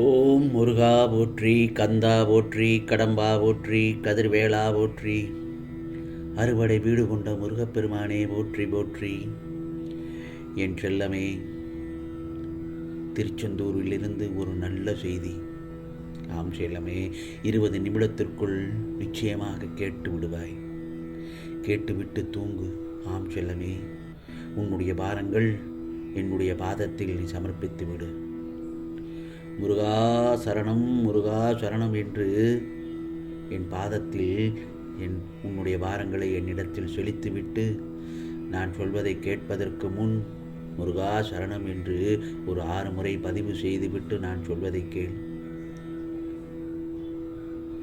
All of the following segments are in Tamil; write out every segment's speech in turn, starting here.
ஓம் முருகா போற்றி கந்தா போற்றி கடம்பா போற்றி கதிர்வேளா போற்றி. அறுவடை வீடு கொண்ட முருகப்பெருமானே போற்றி போற்றி. என் செல்லமே திருச்செந்தூரிலிருந்து ஒரு நல்ல செய்தி. ஆம் செல்லமே இருபது நிமிடத்திற்குள் நிச்சயமாக கேட்டு விடுவாய். கேட்டுவிட்டு தூங்கு. ஆம் செல்லமே உன்னுடைய பாரங்கள் என்னுடைய பாதத்தில் நீ சமர்ப்பித்து விடு முருகா சரணம் முருகா சரணம் என்று என் பாதத்தில் என் உன்னுடைய பாரங்களை என்னிடத்தில் செலுத்திவிட்டு நான் சொல்வதை கேட்பதற்கு முன் முருகா சரணம் என்று ஒரு ஆறு முறை பதிவு செய்துவிட்டு நான் சொல்வதை கேள்.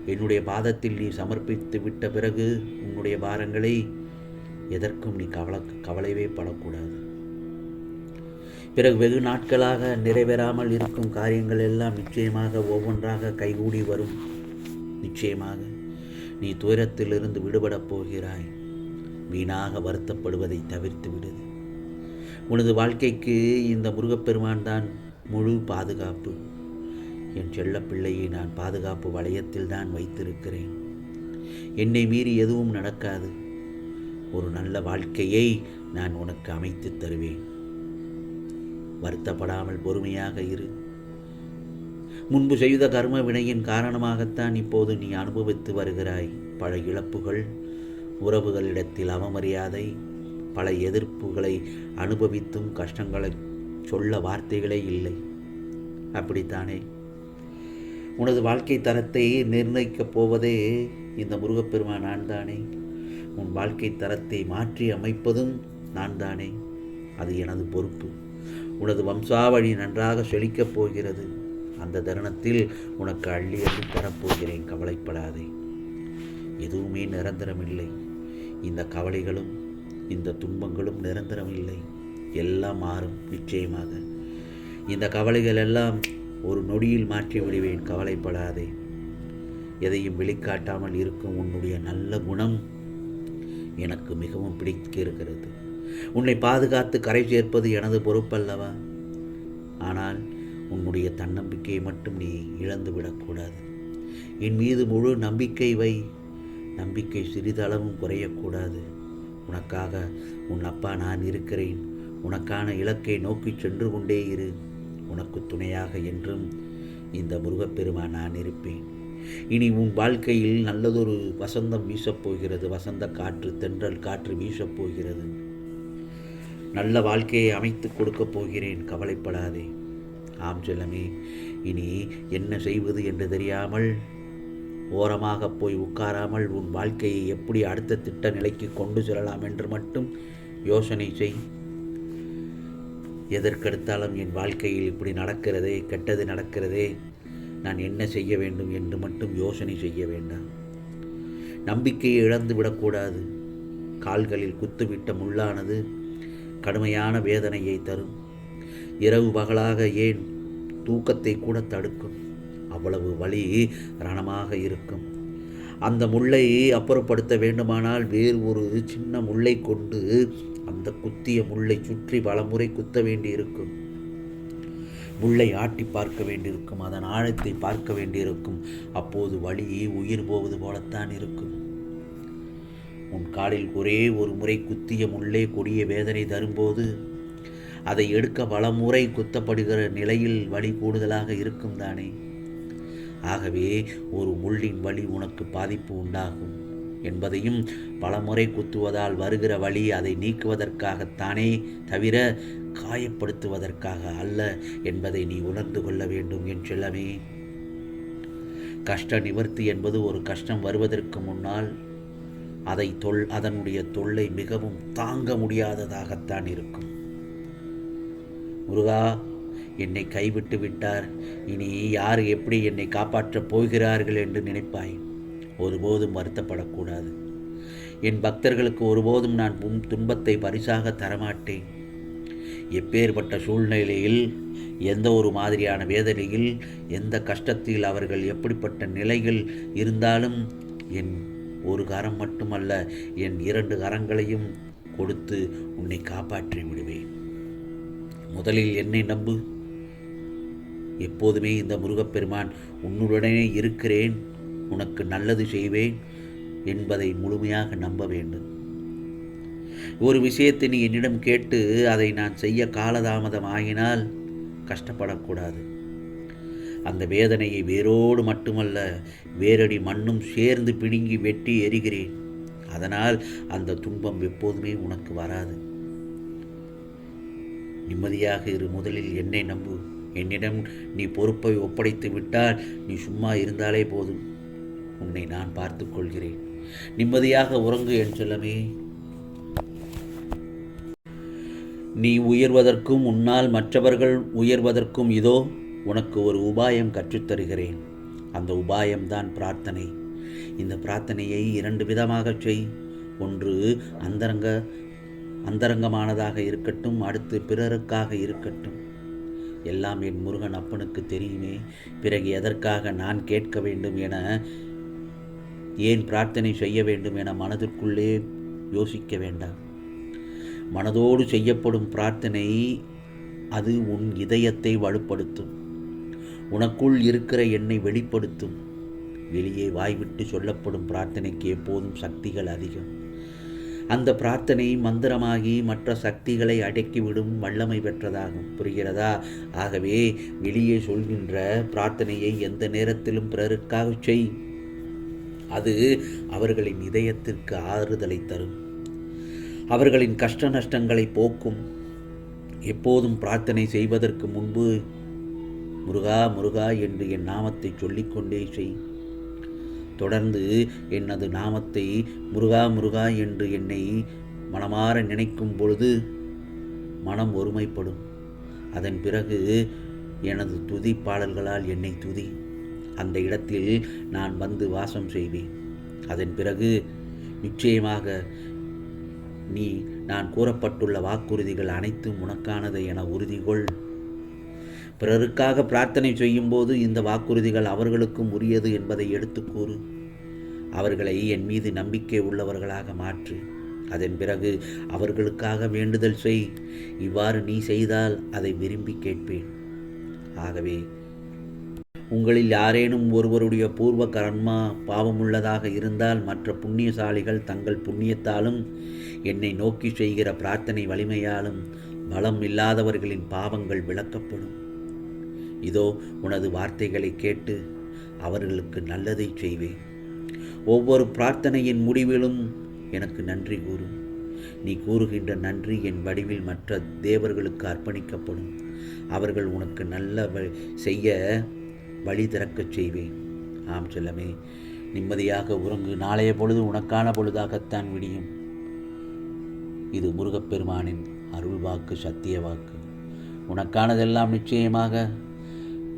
என்னுடைய பாதத்தில் நீ சமர்ப்பித்து விட்ட பிறகு உன்னுடைய பாரங்களை எதற்கும் நீ கவலை கவலைவே படக்கூடாது. பிறகு வெகு நாட்களாக நிறைவேறாமல் இருக்கும் காரியங்கள் எல்லாம் நிச்சயமாக ஒவ்வொன்றாக கைகூடி வரும். நிச்சயமாக நீ துயரத்திலிருந்து விடுபடப் போகிறாய். வீணாக வருத்தப்படுவதை தவிர்த்து விடுது. உனது வாழ்க்கைக்கு இந்த முருகப்பெருமான் தான் முழு பாதுகாப்பு. என் செல்ல பிள்ளையை நான் பாதுகாப்பு வளையத்தில் தான் வைத்திருக்கிறேன். என்னை மீறி எதுவும் நடக்காது. ஒரு நல்ல வாழ்க்கையை நான் உனக்கு அமைத்து தருவேன். வருத்தப்படாமல் பொறுமையாக இரு. முன்பு செய்த கர்ம வினையின் காரணமாகத்தான் இப்போது நீ அனுபவித்து வருகிறாய். பல இழப்புகள் உறவுகளிடத்தில் அவமரியாதை பல எதிர்ப்புகளை அனுபவித்தும் கஷ்டங்களை சொல்ல வார்த்தைகளே இல்லை. அப்படித்தானே? உனது வாழ்க்கை தரத்தை நிர்ணயிக்கப் போவதே இந்த முருகப்பெருமான் நான் தானே உன் வாழ்க்கை தரத்தை மாற்றி அமைப்பதும் நான் தானே அது எனது பொறுப்பு. உனது வம்சாவழி நன்றாக செழிக்கப் போகிறது. அந்த தருணத்தில் உனக்கு அள்ளி அள்ளி தரப்போகிறேன் கவலைப்படாதே. எதுவுமே நிரந்தரமில்லை. இந்த கவலைகளும் இந்த துன்பங்களும் நிரந்தரமில்லை. எல்லாம் மாறும் நிச்சயமாக. இந்த கவலைகள் எல்லாம் ஒரு நொடியில் மாற்றி விடுவேன் கவலைப்படாதே. எதையும் வெளிக்காட்டாமல் இருக்கும் உன்னுடைய நல்ல குணம் எனக்கு மிகவும் பிடித்திருக்கிறது. உன்னை பாதுகாத்து கரை சேர்ப்பது எனது பொறுப்பல்லவா? ஆனால் உன்னுடைய தன்னம்பிக்கையை மட்டும் நீ இழந்து விடக்கூடாது. என் மீது முழு நம்பிக்கை வை. நம்பிக்கை சிறிதளவும் குறையக்கூடாது. உனக்காக உன் அப்பா நான் இருக்கிறேன். உனக்கான இலக்கை நோக்கி சென்று கொண்டே இரு. உனக்கு துணையாக என்றும் இந்த முருகப்பெருமான் நான் இருப்பேன். இனி உன் வாழ்க்கையில் நல்லதொரு வசந்தம் வீசப்போகிறது வசந்த காற்று தென்றல் காற்று வீசப்போகிறது நல்ல வாழ்க்கையை அமைத்து கொடுக்கப் போகிறேன். கவலைப்படாதே. ஆம் செல்லமே இனி என்ன செய்வது என்று தெரியாமல் ஓரமாக போய் உட்காராமல் உன் வாழ்க்கையை எப்படி அடுத்த திட்ட நிலைக்கு கொண்டு செல்லலாம் என்று மட்டும் யோசனை செய். எதற்கெடுத்தாலும் என் வாழ்க்கையில் இப்படி நடக்கிறதே கெட்டது நடக்கிறதே நான் என்ன செய்ய வேண்டும் என்று மட்டும் யோசனை செய்ய வேண்டாம். நம்பிக்கையை இழந்து விடக்கூடாது கால்களில் குத்துவிட்ட முள்ளானது கடுமையான வேதனையை தரும். இரவு பகலாக ஏன் தூக்கத்தை கூட தடுக்கும்? அவ்வளவு வலி ரணமாக இருக்கும். அந்த முல்லை அப்புறப்படுத்த வேண்டுமானால் வேறு ஒரு சின்ன முல்லை கொண்டு அந்த குத்திய முல்லை சுற்றி பலமுறை குத்த வேண்டியிருக்கும். முல்லை ஆட்டி பார்க்க வேண்டியிருக்கும் அதன் ஆழத்தை பார்க்க வேண்டியிருக்கும். அப்போது வழி உயிர் போவது போலத்தான் இருக்கும். உன் காலில் ஒரே ஒரு முறை குத்திய முள்ளே கொடிய வேதனை தரும்போது அதை எடுக்க பல முறை குத்தப்படுகிற நிலையில் வழி கூடுதலாக இருக்கும் தானே? ஆகவே ஒரு முள்ளின் வழி உனக்கு பாதிப்பு உண்டாகும். என்பதையும் பலமுறை குத்துவதால் வருகிற வழி அதை நீக்குவதற்காகத்தானே தவிர காயப்படுத்துவதற்காக அல்ல என்பதை நீ உணர்ந்து கொள்ள வேண்டும் என் செல்லமே. கஷ்ட நிவர்த்தி என்பது ஒரு கஷ்டம் வருவதற்கு முன்னால் அதை தொல் அதனுடைய தொல்லை மிகவும் தாங்க முடியாததாகத்தான் இருக்கும். முருகா என்னை கைவிட்டு விட்டார். இனி யார் எப்படி என்னை காப்பாற்றப் போகிறார்கள் என்று நினைப்பாய். ஒருபோதும் வருத்தப்படக்கூடாது. என் பக்தர்களுக்கு ஒருபோதும் நான் உன் துன்பத்தை பரிசாக தரமாட்டேன். எப்பேற்பட்ட சூழ்நிலையில் எந்த ஒரு மாதிரியான வேதனையில் எந்த கஷ்டத்தில் அவர்கள் எப்படிப்பட்ட நிலைகள் இருந்தாலும் என் ஒரு கரம் மட்டுமல்ல என் இரண்டு கரங்களையும் கொடுத்து உன்னை காப்பாற்றி விடுவேன். முதலில் என்னை நம்பு. எப்போதுமே இந்த முருகப்பெருமான் உன்னுடனே இருக்கிறேன். உனக்கு நல்லது செய்வேன் என்பதை முழுமையாக நம்ப வேண்டும். ஒரு விஷயத்தை நீ என்னிடம் கேட்டு அதை நான் செய்ய காலதாமதம் ஆகினால் கஷ்டப்படக்கூடாது. அந்த வேதனையை வேரோடு மட்டுமல்ல வேரடி மண்ணும் சேர்ந்து பிடுங்கி வெட்டி எரிகிறேன். அதனால் அந்த துன்பம் எப்போதுமே உனக்கு வராது. நிம்மதியாக இரு முதலில் என்னை நம்பு. என்னிடம் நீ பொறுப்பை ஒப்படைத்து விட்டால் நீ சும்மா இருந்தாலே போதும். உன்னை நான் பார்த்து கொள்கிறேன். நிம்மதியாக உறங்கு என் செல்லமே. நீ உயர்வதற்கும் உன்னால் மற்றவர்கள் உயர்வதற்கும் இதோ உனக்கு ஒரு உபாயம் கற்றுத்தருகிறேன். அந்த உபாயம்தான் பிரார்த்தனை. இந்த பிரார்த்தனையை இரண்டு விதமாகச் செய். ஒன்று அந்தரங்க அந்தரங்கமானதாக இருக்கட்டும் அடுத்து பிறருக்காக இருக்கட்டும். எல்லாம் என் முருகன் அப்பனுக்கு தெரியுமே. பிறகு எதற்காக நான் கேட்க வேண்டும் என ஏன் பிரார்த்தனை செய்ய வேண்டும் என மனதிற்குள்ளே யோசிக்க வேண்டாம். மனதோடு செய்யப்படும் பிரார்த்தனை அது உன் இதயத்தை வலுப்படுத்தும். உனக்குள் இருக்கிற என்னை வெளிப்படுத்தும். வெளியே வாய்விட்டு சொல்லப்படும் பிரார்த்தனைக்கு எப்போதும் சக்திகள் அதிகம். அந்த பிரார்த்தனை மந்திரமாகி மற்ற சக்திகளை அடக்கிவிடும் வல்லமை பெற்றதாகும். புரிகிறதா? ஆகவே வெளியே சொல்கின்ற பிரார்த்தனையை எந்த நேரத்திலும் பிறருக்காக செய். அது அவர்களின் இதயத்திற்கு ஆறுதலை தரும். அவர்களின் கஷ்ட நஷ்டங்களை போக்கும். எப்போதும் பிரார்த்தனை செய்வதற்கு முன்பு முருகா முருகா என்று என் நாமத்தை சொல்லிக்கொண்டே செய். தொடர்ந்து எனது நாமத்தை முருகா முருகா என்று என்னை மனமாற நினைக்கும் பொழுது மனம் ஒருமைப்படும். அதன் பிறகு எனது துதி பாடல்களால் என்னை துதி. அந்த இடத்தில் நான் வந்து வாசம் செய்வேன். அதன் பிறகு நிச்சயமாக நீ நான் கூறப்பட்டுள்ள வாக்குறுதிகள் அனைத்தும் உனக்கானது என உறுதிகொள். பிறருக்காக பிரார்த்தனை செய்யும்போது இந்த வாக்குறுதிகள் அவர்களுக்கும் உரியது என்பதை எடுத்து கூறு. அவர்களை என் மீது நம்பிக்கை உள்ளவர்களாக மாற்று. அதன் பிறகு அவர்களுக்காக வேண்டுதல் செய். இவ்வாறு நீ செய்தால் அதை விரும்பி கேட்பேன். ஆகவே உங்களில் யாரேனும் ஒருவருடைய பூர்வ கர்மா பாவமுள்ளதாக இருந்தால் மற்ற புண்ணியசாலிகள் தங்கள் புண்ணியத்தாலும் என்னை நோக்கி செய்கிற பிரார்த்தனை வலிமையாலும் பலம் இல்லாதவர்களின் பாவங்கள் விளக்கப்படும். இதோ உனது வார்த்தைகளை கேட்டு அவர்களுக்கு நல்லதை செய்வேன். ஒவ்வொரு பிரார்த்தனையின் முடிவிலும் எனக்கு நன்றி கூறும் நீ கூறுகின்ற நன்றி என் வடிவில் மற்ற தேவர்களுக்கு அர்ப்பணிக்கப்படும். அவர்கள் உனக்கு நல்ல செய்ய வழி திறக்கச் செய்வேன். ஆம் செல்லமே நிம்மதியாக உறங்கு. நாளைய பொழுது உனக்கான பொழுதாகத்தான் விடியும். இது முருகப்பெருமானின் அருள் வாக்கு சத்திய வாக்கு. உனக்கானதெல்லாம் நிச்சயமாக